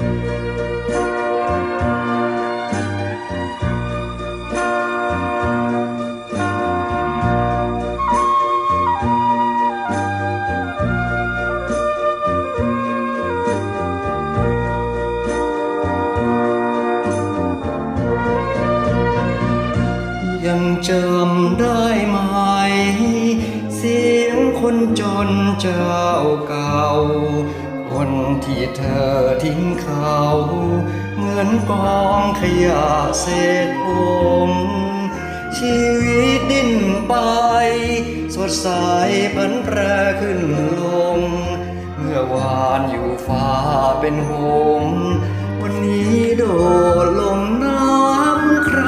ยังจำได้ไหม เสียงคนจนเจ้าเก่า คนที่เธอทิ้งเขา เหมือนกองขยะเศษผมชีวิตดิ้นไป สดใสพันแปรขึ้นลง เมื่อวานอยู่ฟ้าเป็นหงวันนี้โดดลงน้ำคร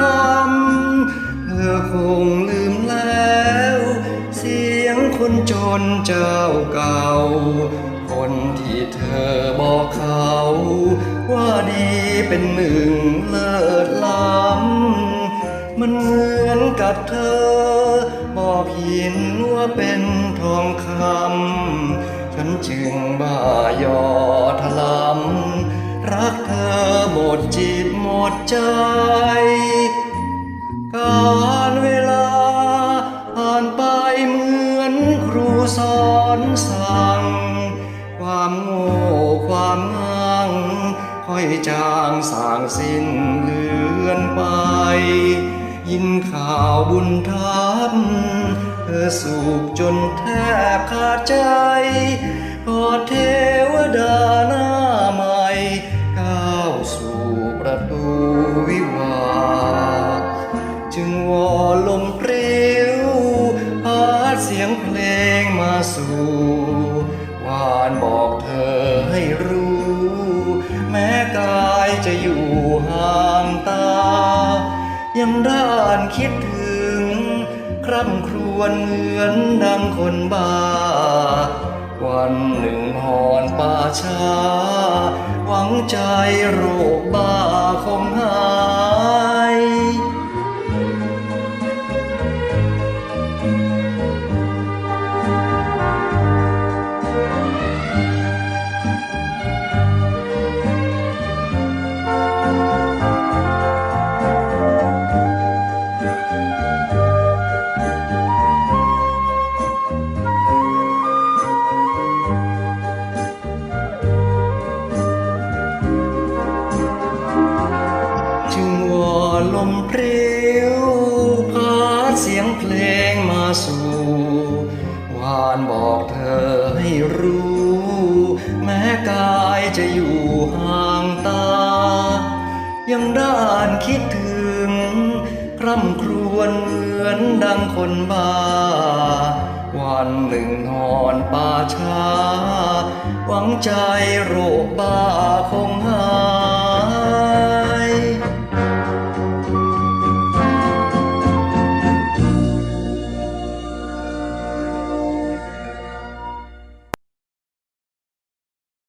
ำเธอคงลืมแล้ว เสียงคนจนเจ้าเก่า เธอบอกเขา ว่าดีเป็นหนึ่งเลิศล้ำมันเหมือนกับเธอ บอกหินว่าเป็นทองคำฉันจึงบ้ายอทลำรักเธอหมดจิตหมดใจ การเวลาผ่านไปเหมือนครูสอนสั่ง ความโง่ความงังค่อยจางสางสิ้นเลือนไป ยินข่าวบุญทับเธอสูบจนแทบขาดใจกอเทวดาหน้าใหม่ก้าวสู่ประตูวิวาจึงวอลมปริ้วพัดเสียงเพลงมาสู่วานบอก ยังด้านคิดถึง คร่ำครวญเหมือนดังคนบ้า วันหนึ่งหอนป่าช้า หวังใจโรคบ้าคงหา วพาเสียงเพลงมาสู่วานบอกเธอให้รู้ แม้กายจะอยู่ห่างตา ยังด้านคิดถึง คร่ำครวญเหมือนดังคนบ้า วันหนึ่งนอนป่าช้า หวังใจโรคบ้าคงหาย